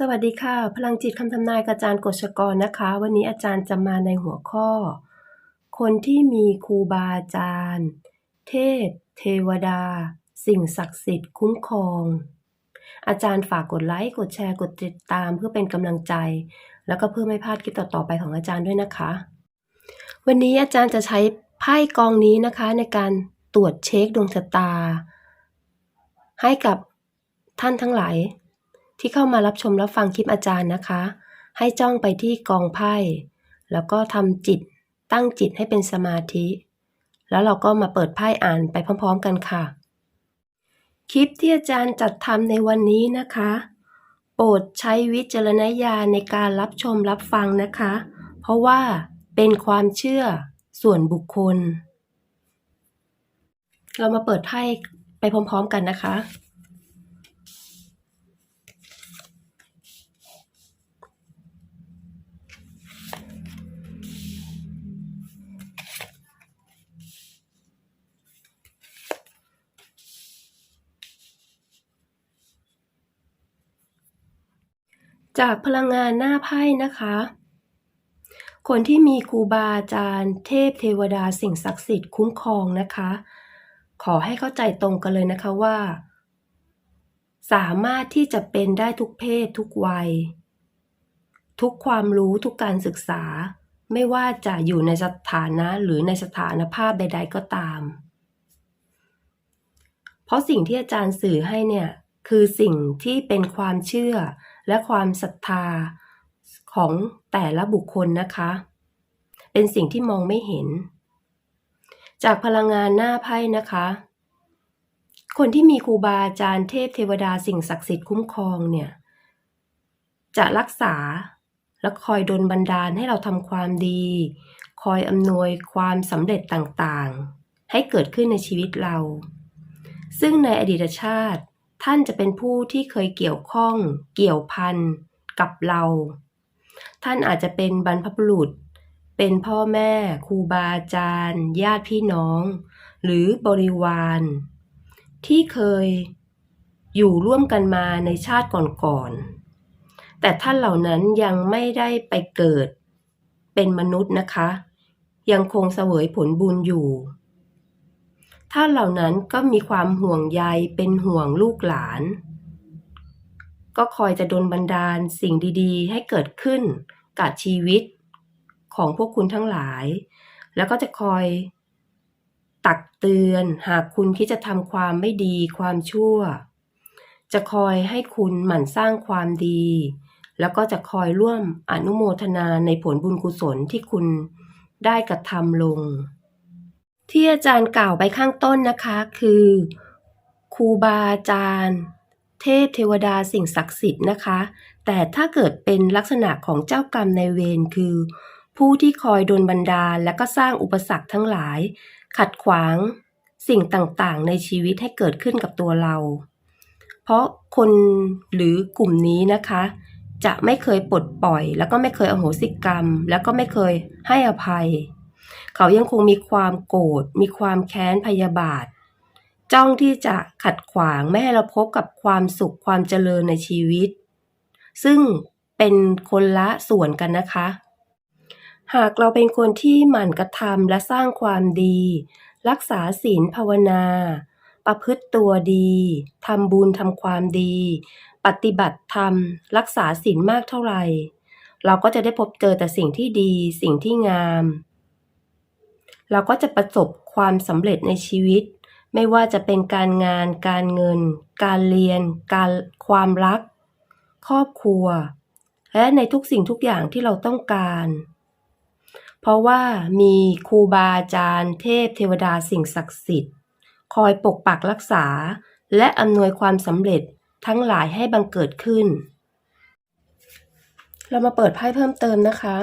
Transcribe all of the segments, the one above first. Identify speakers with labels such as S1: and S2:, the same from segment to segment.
S1: สวัสดีค่ะ พลังจิตคำทำนายกอาจารย์กฤษกรนะคะ วันนี้อาจารย์จะมาในหัวข้อ คนที่มีครูบาอาจารย์ เทพ เทวดา สิ่งศักดิ์สิทธิ์คุ้มครอง อาจารย์ฝากกดไลค์ กดแชร์ กดติดตามเพื่อเป็นกำลังใจ แล้วก็เพื่อไม่พลาดคลิปต่อๆไปของอาจารย์ด้วยนะคะ วันนี้อาจารย์จะใช้ไพ่กองนี้นะคะในการตรวจเช็คดวงชะตา ให้กับท่านทั้งหลาย ที่เข้ามารับชมรับฟังคลิปอาจารย์นะคะ ให้จ้องไปที่กองไพ่ แล้วก็ทำจิตตั้งจิตให้เป็นสมาธิ แล้วเราก็มาเปิดไพ่อ่านไปพร้อม ๆ กันค่ะ คลิปที่อาจารย์จัดทำในวันนี้นะคะ โปรดใช้วิจารณญาณในการรับชมรับฟังนะคะ เพราะว่าเป็นความเชื่อส่วนบุคคล เรามาเปิดไพ่ไปพร้อม ๆ กันนะคะ จากพลังงานหน้าไพ่นะคะ คนที่มีครูบาอาจารย์ เทพเทวดาสิ่งศักดิ์สิทธิ์คุ้มครองนะคะ ขอให้เข้าใจตรงกันเลยนะคะว่า สามารถที่จะเป็นได้ทุกเพศทุกวัย ทุกความรู้ทุกการศึกษา ไม่ว่าจะอยู่ในสถานะหรือในสถานภาพใด ๆ ก็ตาม เพราะสิ่งที่อาจารย์สื่อให้เนี่ยคือสิ่งที่เป็นความเชื่อ และความศรัทธาของแต่ละบุคคลนะคะ เป็นสิ่งที่มองไม่เห็น จากพลังงานหน้าไพ่นะคะ คนที่มีครูบาอาจารย์เทพเทวดาสิ่งศักดิ์สิทธิ์คุ้มครองเนี่ยจะรักษาและคอยดลบันดาลให้เราทำความดี คอยอำนวยความสำเร็จต่างๆ ให้เกิดขึ้นในชีวิตเรา ซึ่งในอดีตชาติ ท่านจะเป็นผู้ที่เคยเกี่ยวข้อง เกี่ยวพันกับเรา ท่านอาจจะเป็นบรรพบุรุษ เป็นพ่อแม่ครูบาอาจารย์ ญาติพี่น้อง หรือบริวาร ที่เคยอยู่ร่วมกันมาในชาติก่อนๆ แต่ท่านเหล่านั้นยังไม่ได้ไปเกิดเป็นมนุษย์นะคะ ยังคงเสวยผลบุญอยู่ ท่านเหล่านั้นก็มีความห่วงใยเป็นห่วงลูกหลาน ก็คอยจะดลบันดาลสิ่งดีๆ ให้เกิดขึ้นกับชีวิตของพวกคุณทั้งหลาย แล้วก็จะคอยตักเตือนหากคุณคิดจะทำความไม่ดีความชั่ว จะคอยให้คุณหมั่นสร้างความดี แล้วก็จะคอยร่วมอนุโมทนาในผลบุญกุศลที่คุณได้กระทำลง ที่อาจารย์กล่าวไปข้างต้นนะคะ คือครูบาอาจารย์ เทพเทวดาสิ่งศักดิ์สิทธิ์นะคะ แต่ถ้าเกิดเป็นลักษณะของเจ้ากรรมในเวรคือ ผู้ที่คอยโดลบันดาลและก็สร้างอุปสรรคทั้งหลาย ขัดขวางสิ่งต่างๆ ในชีวิตให้เกิดขึ้นกับตัวเรา เพราะคนหรือกลุ่มนี้นะคะ จะไม่เคยปลดปล่อย แล้วก็ไม่เคยอโหสิกรรม แล้วก็ไม่เคยให้อภัย เขายังคงมีความโกรธ มีความแค้นพยาบาท จ้องที่จะขัดขวางไม่ให้เราพบกับความสุขความเจริญในชีวิต ซึ่งเป็นคนละส่วนกันนะคะ หากเราเป็นคนที่หมั่นกระทำและสร้างความดี รักษาศีลภาวนา ประพฤติตัวดีทำบุญทำความดี ปฏิบัติธรรม รักษาศีลมากเท่าไหร่ เราก็จะได้พบเจอแต่สิ่งที่ดี สิ่งที่งาม เราก็จะประสบความสำเร็จในชีวิต ไม่ว่าจะเป็นการงาน การเงิน การเรียน การความรัก ครอบครัว และในทุกสิ่งทุกอย่างที่เราต้องการ เพราะว่ามีครูบาอาจารย์ เทพเทวดาสิ่งศักดิ์สิทธิ์ คอยปกปักรักษา และอำนวยความสำเร็จทั้งหลายให้บังเกิดขึ้น เรามาเปิดไพ่เพิ่มเติมนะคะ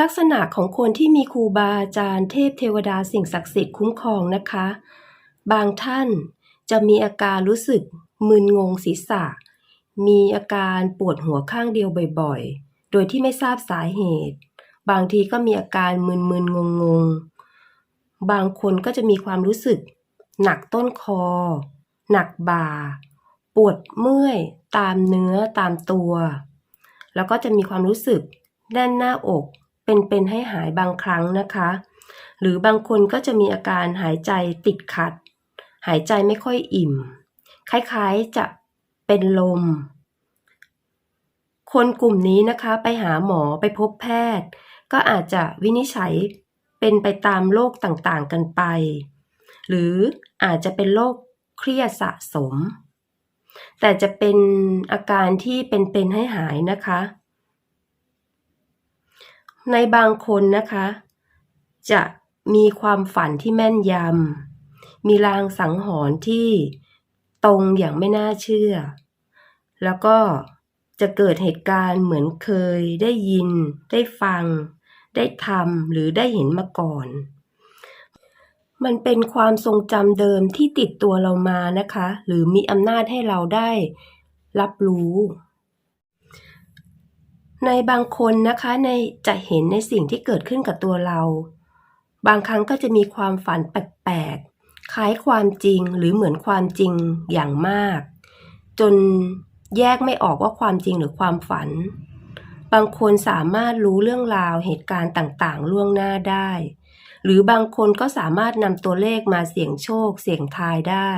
S1: ลักษณะของคนที่มีครูบาอาจารย์เทพเทวดาสิ่งศักดิ์สิทธิ์คุ้มครองนะคะ บางท่านจะมีอาการรู้สึกมึนงงศีรษะ มีอาการปวดหัวข้างเดียวบ่อยโดยที่ไม่ทราบสาเหตุ บางทีก็มีอาการมึนๆงงๆ บางคนก็จะมีความรู้สึก หนักต้นคอ หนักบ่า ปวดเมื่อย ตามเนื้อตามตัว แล้วก็จะมีความรู้สึกแน่นหน้าอก เป็นๆให้หายบางครั้งนะคะ หรือบางคนก็จะมีอาการหายใจติดขัด หายใจไม่ค่อยอิ่ม คล้ายๆจะเป็นลม คนกลุ่มนี้นะคะไปหาหมอไปพบแพทย์ ก็อาจจะวินิจฉัยเป็นไปตามโรคต่างๆกันไป หรืออาจจะเป็นโรคเครียดสะสม แต่จะเป็นอาการที่เป็นๆให้หายนะคะ ในบางคนนะคะ จะมีความฝันที่แม่นยำ มีลางสังหรณ์ที่ตรงอย่างไม่น่าเชื่อ แล้วก็จะเกิดเหตุการณ์เหมือนเคยได้ยิน ได้ฟัง ได้ทำหรือได้เห็นมาก่อน มันเป็นความทรงจำเดิมที่ติดตัวเรามานะคะ หรือมีอำนาจให้เราได้รับรู้ ในบางคนนะคะในจะเห็นในสิ่งที่เกิดขึ้นกับตัวเรา บางครั้งก็จะมีความฝันแปลกๆคล้ายความจริงหรือเหมือนความจริงอย่างมาก จนแยกไม่ออกว่าความจริงหรือความฝัน บางคนสามารถรู้เรื่องราวเหตุการณ์ต่างๆ ล่วงหน้าได้ หรือบางคนก็สามารถนำตัวเลขมาเสี่ยงโชค เสี่ยงทายได้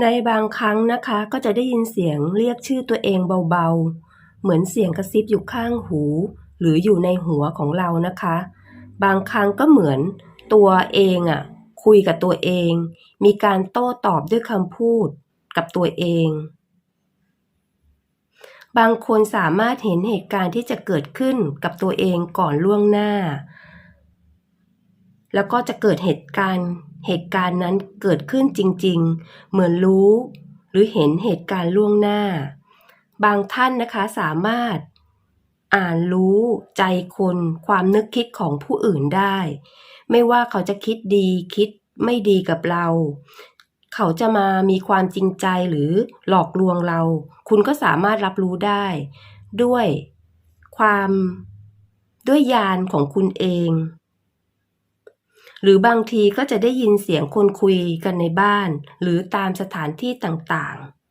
S1: ในบางครั้งนะคะก็จะได้ยินเสียงเรียกชื่อตัวเองเบาๆ เหมือนเสียงกระซิบอยู่ข้างหู หรืออยู่ในหัวของเรานะคะ บางครั้งก็เหมือนตัวเองอะ่ะ คุยกับตัวเอง มีการโต้ตอบด้วยคำพูดกับตัวเอง บางคนสามารถเห็นเหตุการณ์ที่จะเกิดขึ้นกับตัวเองก่อนล่วงหน้า แล้วก็จะเกิดเหตุการณ์เหตุการณ์นั้นเกิดขึ้นจริง ๆ เหมือนรู้ หรือเห็นเหตุการณ์ล่วงหน้า บางท่านนะคะสามารถอ่านรู้ใจคนความนึกคิดของผู้อื่นได้ ไม่ว่าเขาจะคิดดีคิดไม่ดีกับเรา เขาจะมามีความจริงใจหรือหลอกลวงเรา คุณก็สามารถรับรู้ได้ ด้วยความด้วยญาณของคุณเอง หรือบางทีก็จะได้ยินเสียงคนคุยกันในบ้าน หรือตามสถานที่ต่างๆ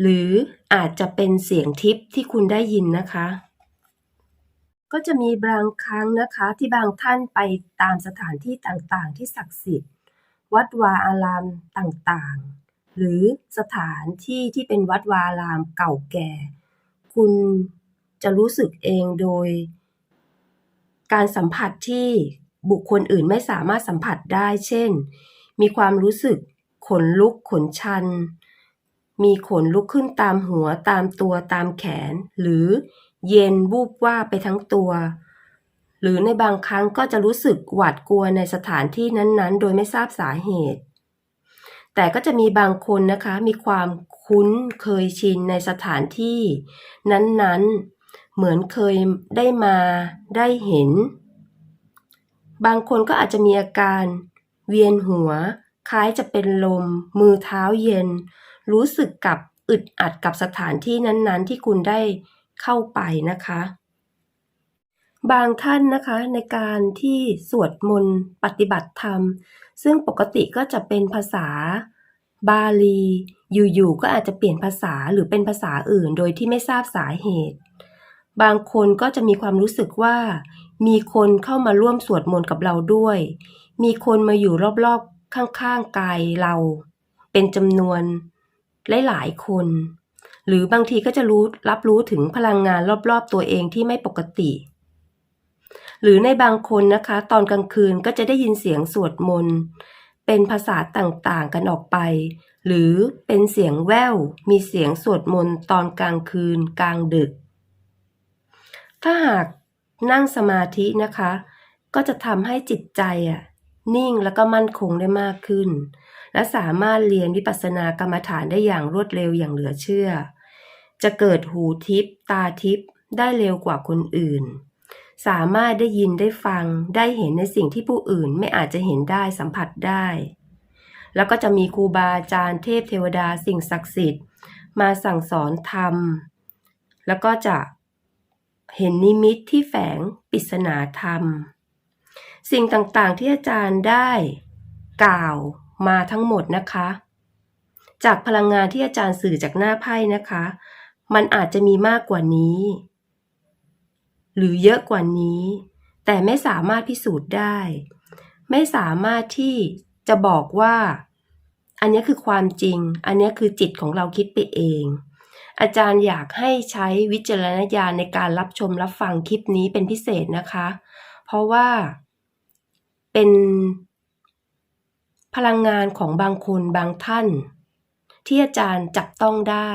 S1: หรืออาจจะเป็นเสียงทิพที่คุณได้ยินนะคะ ก็จะมีบางครั้งนะคะที่บางท่านไปตามสถานที่ต่างๆ ที่ศักดิ์สิทธิ์ วัดวาอารามต่างๆ หรือสถานที่ที่เป็นวัดวาอารามเก่าแก่ คุณจะรู้สึกเองโดย การสัมผัสที่บุคคลอื่นไม่สามารถสัมผัสได้ เช่น มีความรู้สึกขนลุกขนชัน มีขนลุกขึ้นตามหัวตามตัวตามแขน หรือเย็นวูบว่าไปทั้งตัว หรือในบางครั้งก็จะรู้สึกหวาดกลัวในสถานที่นั้นๆ โดยไม่ทราบสาเหตุ แต่ก็จะมีบางคนนะคะมีความคุ้นเคยชินในสถานที่ นั้นๆ เหมือนเคยได้มาได้เห็น บางคนก็อาจจะมีอาการ เวียนหัว คล้ายจะเป็นลม มือเท้าเย็น รู้สึกกับอึดอัดกับสถานที่นั้นๆ ที่คุณได้เข้าไปนะคะ บางท่านนะคะในการที่สวดมนต์ปฏิบัติธรรม ซึ่งปกติก็จะเป็นภาษาบาลี อยู่ๆก็อาจจะเปลี่ยนภาษาหรือเป็นภาษาอื่นโดยที่ไม่ทราบสาเหตุ บางคนก็จะมีความรู้สึกว่า มีคนเข้ามาร่วมสวดมนต์กับเราด้วย มีคนมาอยู่รอบๆข้างๆกายเรา เป็นจำนวน หลายๆคน หรือบางทีก็จะรู้รับรู้ถึงพลังงานรอบๆตัวเองที่ไม่ปกติ หรือในบางคนนะคะ ตอนกลางคืนก็จะได้ยินเสียงสวดมนต์เป็นภาษาต่างๆกันออกไป หรือเป็นเสียงแว่วมีเสียงสวดมนต์ตอนกลางคืนกลางดึก ถ้าหากนั่งสมาธินะคะ ก็จะทำให้จิตใจอะ นิ่งแล้วก็มั่นคงได้มากขึ้น และสามารถเรียนวิปัสสนากรรมฐานได้อย่างรวดเร็วอย่างเหลือเชื่อ จะเกิดหูทิพตาทิพได้เร็วกว่าคนอื่น สามารถได้ยินได้ฟังได้เห็นในสิ่งที่ผู้อื่นไม่อาจจะเห็นได้สัมผัสได้ แล้วก็จะมีครูบาอาจารย์เทพเทวดาสิ่งศักดิ์สิทธิ์ มาสั่งสอนธรรม แล้วก็จะเห็นนิมิตที่แฝงปริศนาธรรม สิ่งต่างๆที่อาจารย์ได้กล่าวมาทั้งหมดนะคะ จากพลังงานที่อาจารย์สื่อจากหน้าไพ่นะคะ มันอาจจะมีมากกว่านี้ หรือเยอะกว่านี้ แต่ไม่สามารถพิสูจน์ได้ ไม่สามารถที่จะบอกว่า อันนี้คือความจริง อันนี้คือจิตของเราคิดไปเอง อาจารย์อยากให้ใช้วิจารณญาณในการรับชมรับฟังคลิปนี้เป็นพิเศษนะคะ เพราะว่า เป็นพลังงานของบางคนบางท่าน ที่อาจารย์จับต้องได้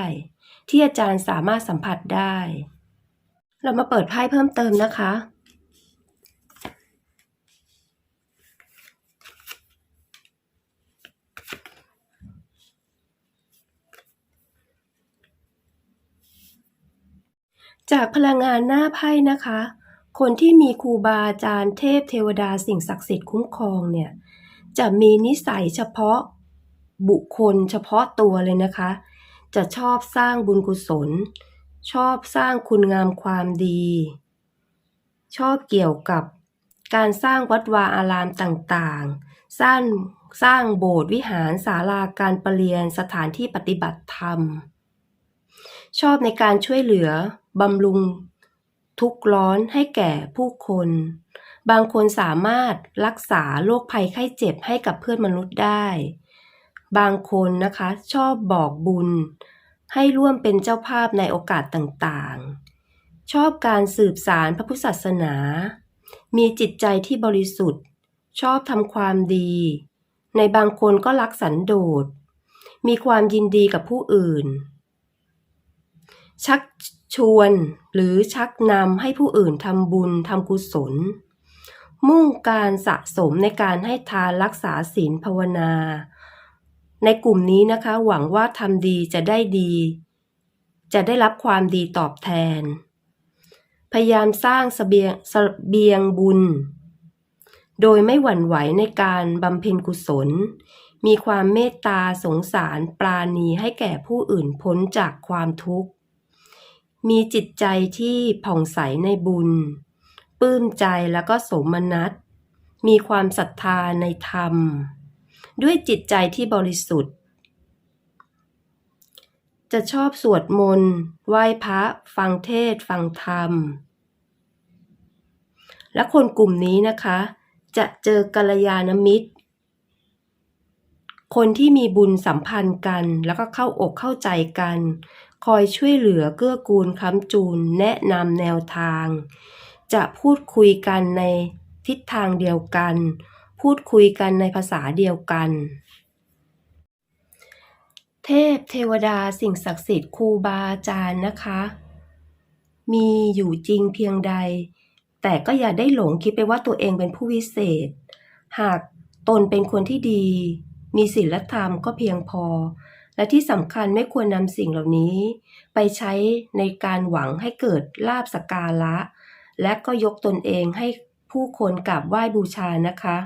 S1: ที่อาจารย์สามารถสัมผัสได้ เรามาเปิดไพ่เพิ่มเติมนะคะ จากพลังงานหน้าไพ่นะคะ คนที่มีครูบาอาจารย์เทพเทวดาสิ่งศักดิ์สิทธิ์คุ้มครองเนี่ยจะมีนิสัยเฉพาะบุคคลเฉพาะตัวเลยนะคะ จะชอบสร้างบุญกุศล ชอบสร้างคุณงามความดี ชอบเกี่ยวกับการสร้างวัดวาอารามต่างๆ สร้างสร้างโบสถ์วิหารศาลาการประเรียนสถานที่ปฏิบัติธรรม ชอบในการช่วยเหลือบำรุง ทุกข์ร้อนให้แก่ผู้คน บางคนสามารถรักษาโรคภัยไข้เจ็บให้กับเพื่อนมนุษย์ได้ บางคนนะคะชอบบอกบุญ ให้ร่วมเป็นเจ้าภาพในโอกาสต่างๆ ชอบการสืบสารพระพุทธศาสนา มีจิตใจที่บริสุทธิ์ ชอบทำความดี ในบางคนก็รักสันโดษ มีความยินดีกับผู้อื่น ชัก ชวนหรือชักนำให้ผู้อื่นทำบุญทำกุศล มุ่งการสะสมในการให้ทานรักษาศีลภาวนา ในกลุ่มนี้นะคะ หวังว่าทำดีจะได้ดี จะได้รับความดีตอบแทน พยายามสร้างสเบียงสเบียงบุญ โดยไม่หวั่นไหวในการบำเพ็ญกุศล มีความเมตตาสงสารปราณีให้แก่ผู้อื่นพ้นจากความทุกข์ มีจิตใจที่ผ่องใสในบุญ ปลื้มใจแล้วก็สมนัตมีความศรัทธาในธรรม ด้วยจิตใจที่บริสุทธิ์ จะชอบสวดมนต์ไหว้พระฟังเทศฟังธรรม และคนกลุ่มนี้นะคะ จะเจอกัลยาณมิตร คนที่มีบุญสัมพันธ์กัน แล้วก็เข้าอกเข้าใจกัน คอยช่วยเหลือเกื้อกูลค้ำจูนแนะนำแนวทาง จะพูดคุยกันในทิศทางเดียวกัน พูดคุยกันในภาษาเดียวกัน เทพเทวดาสิ่งศักดิ์สิทธิ์ครูบาอาจารย์นะคะ มีอยู่จริงเพียงใด แต่ก็อย่าได้หลงคิดไปว่าตัวเองเป็นผู้วิเศษ หากตนเป็นคนที่ดี มีศีลธรรมก็เพียงพอ และที่สำคัญไม่ควรนำสิ่งเหล่านี้ ไปใช้ในการหวังให้เกิดลาบสการะ และก็ยกตนเองให้ผู้คนกราบไหว้บูชานะคะ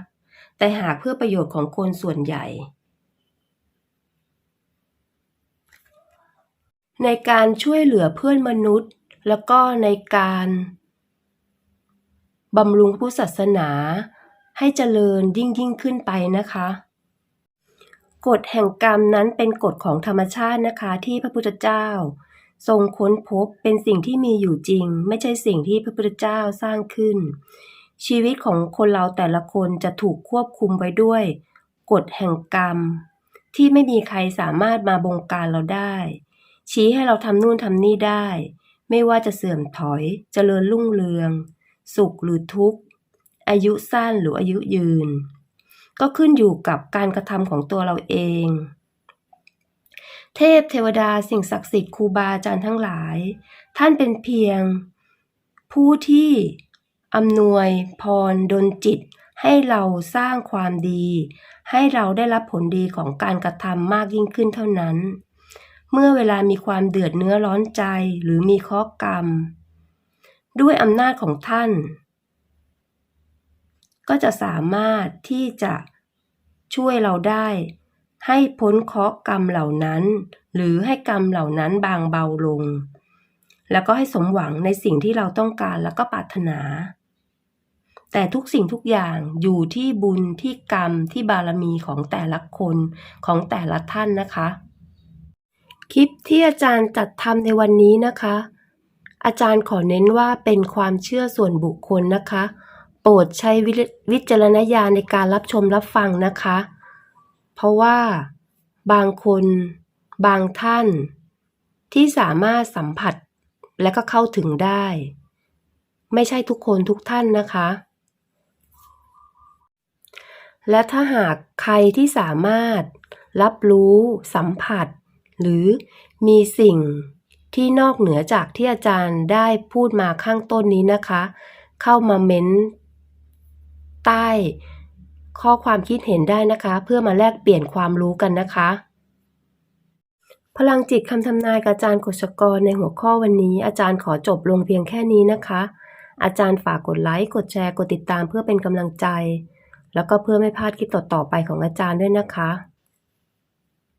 S1: แต่หากเพื่อประโยชน์ของคนส่วนใหญ่ ในการช่วยเหลือเพื่อนมนุษย์ แล้วก็ในการบำรุงพุทธศาสนาให้เจริญยิ่งยิ่งขึ้นไปนะคะ กฎแห่งกรรมนั้นเป็นกฎของธรรมชาตินะคะ ที่พระพุทธเจ้า ทรงค้นพบเป็นสิ่งที่มีอยู่จริง ไม่ใช่สิ่งที่พระพุทธเจ้าสร้างขึ้น ชีวิตของคนเราแต่ละคนจะถูกควบคุมไว้ด้วย กฎแห่งกรรม ที่ไม่มีใครสามารถมาบงการเราได้ ชี้ให้เราทำนู่นทำนี่ได้ ไม่ว่าจะเสื่อมถอยจเจริญรุ่งเรือง สุขหรือทุกข์ อายุสั้นหรืออายุยืน ก็ขึ้นอยู่กับการกระทำของตัวเราเอง เทพเทวดาสิ่งศักดิ์สิทธิ์ครูบาอาจารย์ทั้งหลาย ท่านเป็นเพียง ผู้ที่อำนวยพรดลจิต ให้เราสร้างความดี ให้เราได้รับผลดีของการกระทำมากยิ่งขึ้นเท่านั้น เมื่อเวลามีความเดือดเนื้อร้อนใจหรือมีข้อกรรม ด้วยอำนาจของท่าน ก็จะสามารถที่จะช่วยเราได้ ให้พ้นเคราะห์กรรมเหล่านั้น หรือให้กรรมเหล่านั้นบางเบาลง แล้วก็ให้สมหวังในสิ่งที่เราต้องการแล้วก็ปรารถนา แต่ทุกสิ่งทุกอย่างอยู่ที่บุญที่กรรมที่บารมีของแต่ละคนของแต่ละท่านนะคะ คลิปที่อาจารย์จัดทำในวันนี้นะคะ อาจารย์ขอเน้นว่าเป็นความเชื่อส่วนบุคคลนะคะ โปรดใช้วิวิจารณญาณในการรับชมรับฟังนะคะ เพราะว่าบางคนบางท่าน ที่สามารถสัมผัสและก็เข้าถึงได้ ไม่ใช่ทุกคนทุกท่านนะคะ และถ้าหากใครที่สามารถรับรู้สัมผัส หรือมีสิ่งที่นอกเหนือจากที่อาจารย์ได้พูดมาข้างต้นนี้นะคะ เข้ามาเม้น ใต้ ข้อความคิดเห็นได้นะคะ เพื่อมาแลกเปลี่ยนความรู้กันนะคะ พลังจิตคำทำนายกับอาจารย์กฤษกรในหัวข้อวันนี้ อาจารย์ขอจบลงเพียงแค่นี้นะคะ อาจารย์ฝากกดไลค์กดแชร์กดติดตามเพื่อเป็นกำลังใจ แล้วก็เพื่อไม่พลาดคลิปต่อๆไปของอาจารย์ด้วยนะคะ